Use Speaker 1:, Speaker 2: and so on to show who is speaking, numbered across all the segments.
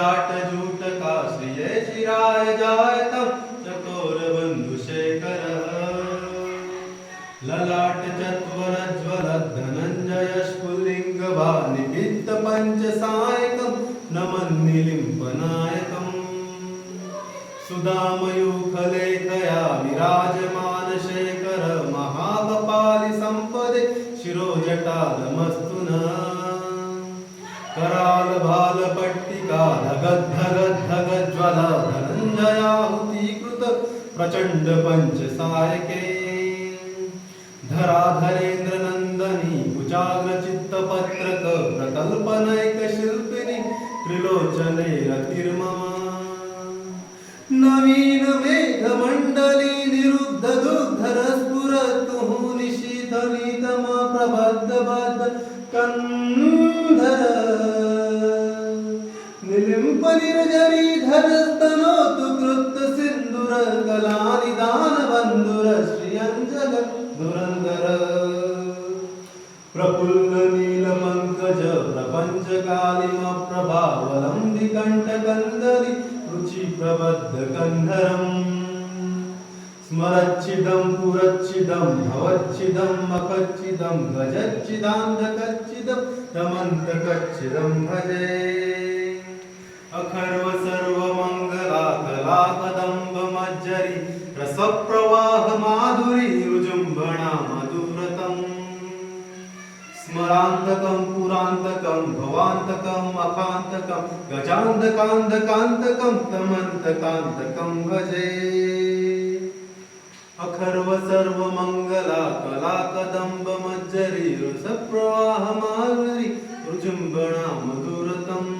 Speaker 1: Jat jute कासिये शिराय जायतम चकोर बंधु शेखर। ललाट चत्वर ज्वल धनंजय स्फुलिंग भानि वित्त पंच सायकम नमन निलिंबनायकम सुदामयूखलेखया विराजमान शेखर महाबपालि संपदे शिरोजटालमस्त पट्टिका धगद् धगद् धगद् ज्वल धनञ्जयाहुतीकृत प्रचण्ड पञ्चसायके धराधरेन्द्र नन्दनी कुचाग्र चित्तपत्रक प्रकल्पनैक शिल्पिनि त्रिलोचने रतिर्मम नीलपङ्कज प्रपञ्चकालिम प्रभावलम्बिकण्ठकन्दरि रुचिप्रबद्ध कन्धरम् स्मरच्छिदं पुरच्छिदं भवच्छिदं मखच्छिदं गजच्छिदान्धकच्छिदं तमन्तकच्छिदं भजे। अखर्व सर्वमङ्गलाकलाकदम्बमज्जरि कलाकदम्ब मज्जरी रसप्रवाह माधुरी रुजुम्बण मधुरतं स्मरान्तकं पुरान्तकं भवान्तकम् मकान्तकं गजान्तकान्तकान्तकं तमन्तकान्तकं भजे अखर्व सर्वमङ्गलाकलाकदम्बमज्जरि कलाकदम्ब मज्जरी रसप्रवाह माधुरी ऋजुम्बणा मधुरतम्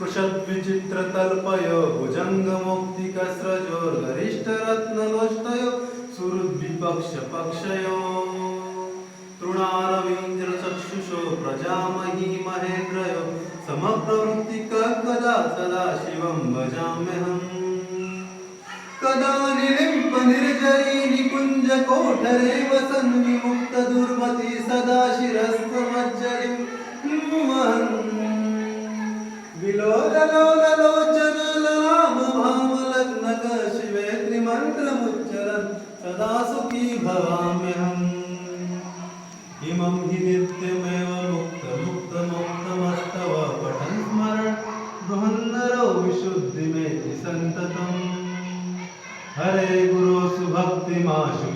Speaker 1: स्पृशद विचित्र तल्पय भुजंग मुक्तिकस्रजोर्गरिष्ठरत्नलोष्टय सुहृद्विपक्ष पक्षय तृणारविन्द्रचक्षुषो प्रजामही महेन्द्रय समप्रवृत्तिकदा सदा शिवं भजाम्यहम्। कदा निलिम्ब निर्जरी निकुञ्जकोठरे वसन् विमुक्तदुर्मती सदा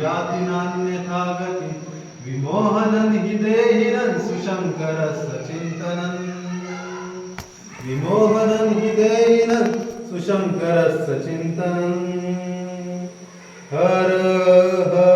Speaker 1: याति गति। विमोहनन् हि देहिनन् सुशङ्करस्य चिन्तनन् विमोहनन् हि देहिनन् हर हर